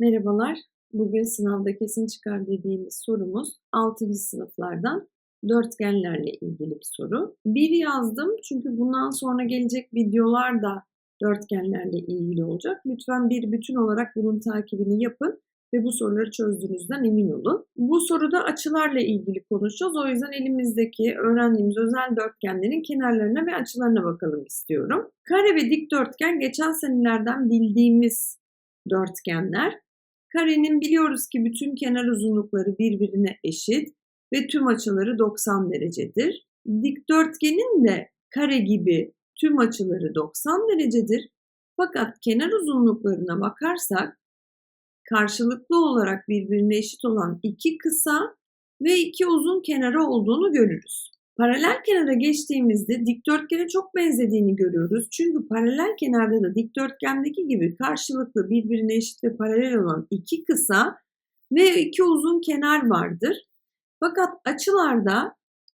Merhabalar. Bugün sınavda kesin çıkar dediğimiz sorumuz 6. sınıflardan dörtgenlerle ilgili bir soru. Bir yazdım çünkü bundan sonra gelecek videolar da dörtgenlerle ilgili olacak. Lütfen bir bütün olarak bunun takibini yapın ve bu soruları çözdüğünüzden emin olun. Bu soruda açılarla ilgili konuşacağız. O yüzden elimizdeki öğrendiğimiz özel dörtgenlerin kenarlarına ve açılarına bakalım istiyorum. Kare ve dikdörtgen geçen senelerden bildiğimiz dörtgenler. Karenin biliyoruz ki bütün kenar uzunlukları birbirine eşit ve tüm açıları 90 derecedir. Dikdörtgenin de kare gibi tüm açıları 90 derecedir. Fakat kenar uzunluklarına bakarsak karşılıklı olarak birbirine eşit olan iki kısa ve iki uzun kenarı olduğunu görürüz. Paralel kenara geçtiğimizde dikdörtgene çok benzediğini görüyoruz. Çünkü paralel kenarda da dikdörtgendeki gibi karşılıklı birbirine eşit ve paralel olan iki kısa ve iki uzun kenar vardır. Fakat açılarda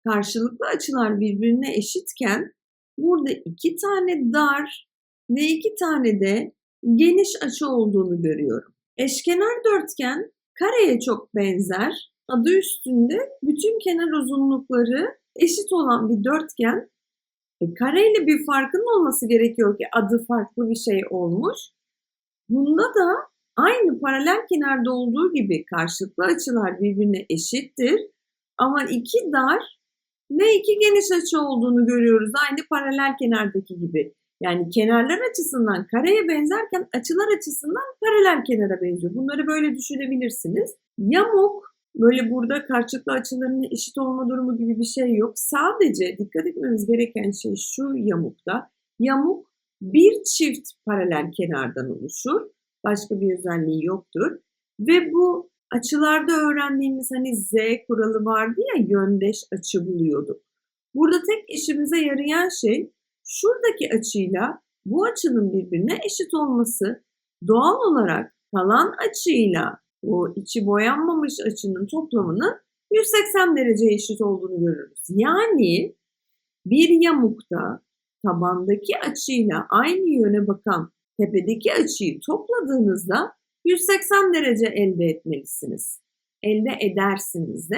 karşılıklı açılar birbirine eşitken burada iki tane dar ve iki tane de geniş açı olduğunu görüyorum. Eşkenar dörtgen kareye çok benzer. Adı üstünde bütün kenar uzunlukları eşit olan bir dörtgen e, kareyle bir farkının olması gerekiyor ki adı farklı bir şey olmuş. Bunda da aynı paralel kenarda olduğu gibi karşılıklı açılar birbirine eşittir. Ama iki dar ve iki geniş açı olduğunu görüyoruz aynı paralel kenardaki gibi. Yani kenarlar açısından kareye benzerken açılar açısından paralel kenara benziyor. Bunları böyle düşünebilirsiniz. Yamuk böyle burada karşılıklı açıların eşit olma durumu gibi bir şey yok. Sadece dikkat etmemiz gereken şey şu yamukta. Yamuk bir çift paralel kenardan oluşur. Başka bir özelliği yoktur. Ve bu açılarda öğrendiğimiz hani Z kuralı vardı ya yöndeş açı buluyorduk. Burada tek işimize yarayan şey şuradaki açıyla bu açının birbirine eşit olması doğal olarak kalan açıyla bu içi boyanmamış açının toplamının 180 derece eşit olduğunu görürüz. Yani bir yamukta tabandaki açıyla aynı yöne bakan tepedeki açıyı topladığınızda 180 derece elde etmelisiniz. Elde edersiniz de.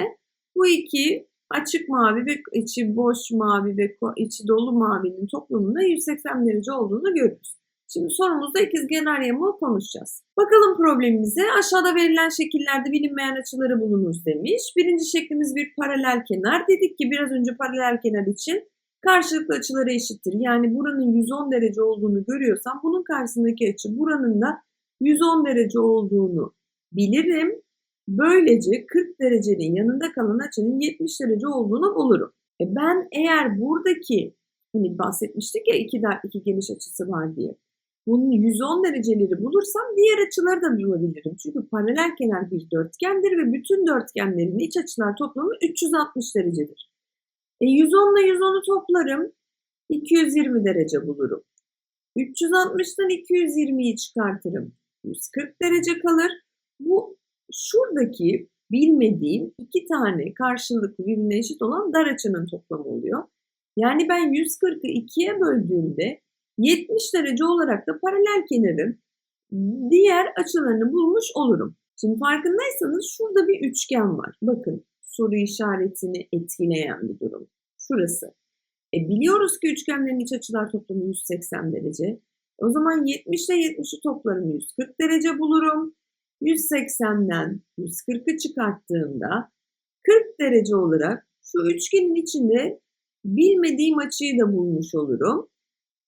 Bu iki açık mavi ve içi boş mavi ve içi dolu mavinin toplamında 180 derece olduğunu görürüz. Şimdi sorumuzda ikizkenar yamuğu konuşacağız. Bakalım problemimize. Aşağıda verilen şekillerde bilinmeyen açıları bulunuz demiş. Birinci şeklimiz bir paralel kenar. Dedik ki biraz önce paralel kenar için karşılıklı açıları eşittir. Yani buranın 110 derece olduğunu görüyorsam bunun karşısındaki açı buranın da 110 derece olduğunu bilirim. Böylece 40 derecenin yanında kalan açının 70 derece olduğunu bulurum. E ben eğer buradaki hani bahsetmiştik ya iki, iki geniş açısı var diye bunun 110 dereceleri bulursam diğer açıları da bulabilirim. Çünkü paralel kenar bir dörtgendir ve bütün dörtgenlerin iç açılar toplamı 360 derecedir. E 110 ile 110'u toplarım. 220 derece bulurum. 360'tan 220'yi çıkartırım. 140 derece kalır. Bu şuradaki bilmediğim iki tane karşılıklı birbirine eşit olan dar açının toplamı oluyor. Yani ben 140'ı 2'ye böldüğümde 70 derece olarak da paralel kenarın diğer açılarını bulmuş olurum. Şimdi farkındaysanız şurada bir üçgen var. Bakın soru işaretini etkileyen bir durum. Şurası. E biliyoruz ki üçgenlerin iç açılar toplamı 180 derece. O zaman 70 ile 70'i toplarım 140 derece bulurum. 180'den 140'ı çıkarttığımda 40 derece olarak şu üçgenin içinde bilmediğim açıyı da bulmuş olurum.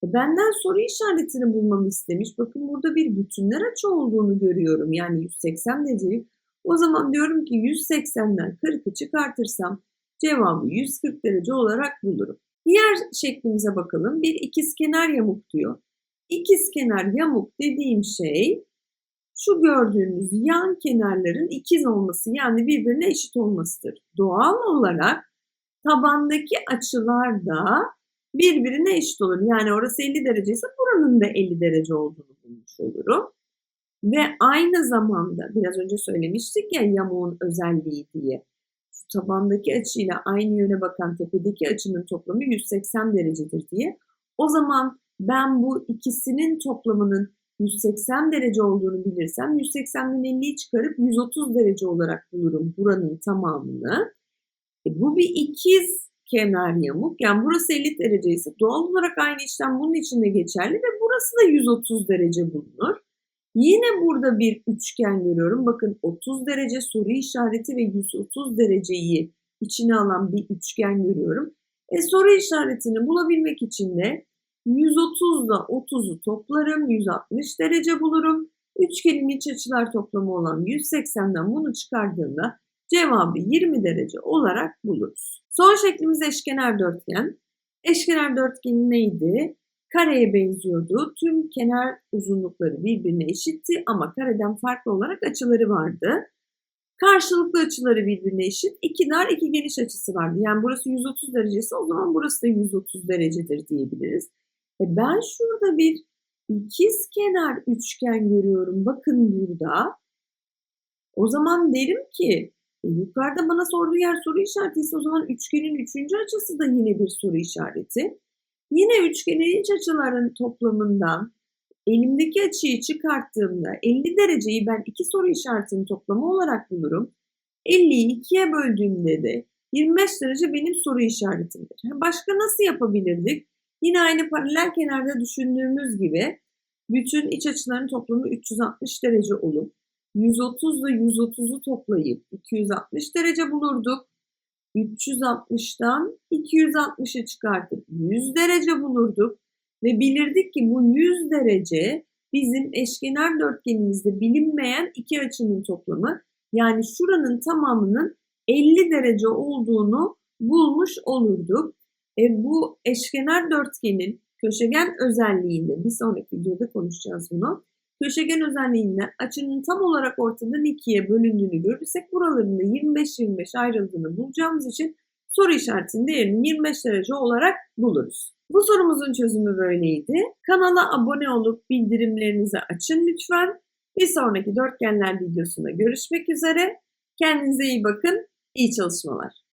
E, benden soru işaretini bulmamı istemiş. Bakın burada bir bütünler açı olduğunu görüyorum. Yani 180 derecelik. O zaman diyorum ki 180'den 40'ı çıkartırsam cevabı 140 derece olarak bulurum. Diğer şeklimize bakalım. Bir ikizkenar yamuk diyor. İkizkenar yamuk dediğim şey şu gördüğünüz yan kenarların ikiz olması yani birbirine eşit olmasıdır. Doğal olarak tabandaki açılar da birbirine eşit olur. Yani orası 50 derece ise buranın da 50 derece olduğunu bulmuş olurum. Ve aynı zamanda biraz önce söylemiştik ya yamuğun özelliği diye. Tabandaki açıyla aynı yöne bakan tepedeki açının toplamı 180 derecedir diye. O zaman ben bu ikisinin toplamının 180 derece olduğunu bilirsem 180'den 50'yi çıkarıp 130 derece olarak bulurum buranın tamamını. E, bu bir ikiz kenar yamuk. Yani burası 50 derece ise doğal olarak aynı işlem bunun için de geçerli ve burası da 130 derece bulunur. Yine burada bir üçgen görüyorum. Bakın 30 derece soru işareti ve 130 dereceyi içine alan bir üçgen görüyorum. E, soru işaretini bulabilmek için de 130 ile 30'u toplarım. 160 derece bulurum. Üçgenin iç açılar toplamı olan 180'den bunu çıkardığımda cevabı 20 derece olarak buluruz. Son şeklimiz eşkenar dörtgen. Eşkenar dörtgen neydi? Kareye benziyordu. Tüm kenar uzunlukları birbirine eşitti ama kareden farklı olarak açıları vardı. Karşılıklı açıları birbirine eşit. İki dar, iki geniş açısı vardı. Yani burası 130 derecesi o zaman burası da 130 derecedir diyebiliriz. E ben şurada bir ikiz kenar üçgen görüyorum. Bakın burada. O zaman derim ki yukarıda bana sorduğu yer soru işareti ise o zaman üçgenin üçüncü açısı da yine bir soru işareti. Yine üçgenin iç açıların toplamından elimdeki açıyı çıkarttığımda 50 dereceyi ben iki soru işaretinin toplamı olarak bulurum. 50'yi ikiye böldüğümde de 25 derece benim soru işaretimdir. Başka nasıl yapabilirdik? Yine aynı paralel kenarda düşündüğümüz gibi bütün iç açıların toplamı 360 derece olup 130 ile 130'u toplayıp 260 derece bulurduk. 360'dan 260'ı çıkartıp 100 derece bulurduk ve bilirdik ki bu 100 derece bizim eşkenar dörtgenimizde bilinmeyen iki açının toplamı. Yani şuranın tamamının 50 derece olduğunu bulmuş olurduk. E, bu eşkenar dörtgenin köşegen özelliğinde bir sonraki videoda konuşacağız bunu. Köşegen özelliğinden açının tam olarak ortadan ikiye bölündüğünü görürsek buralarında 25-25 ayrıldığını bulacağımız için soru işaretinin değerini 25 derece olarak buluruz. Bu sorumuzun çözümü böyleydi. Kanala abone olup bildirimlerinizi açın lütfen. Bir sonraki dörtgenler videosunda görüşmek üzere. Kendinize iyi bakın. İyi çalışmalar.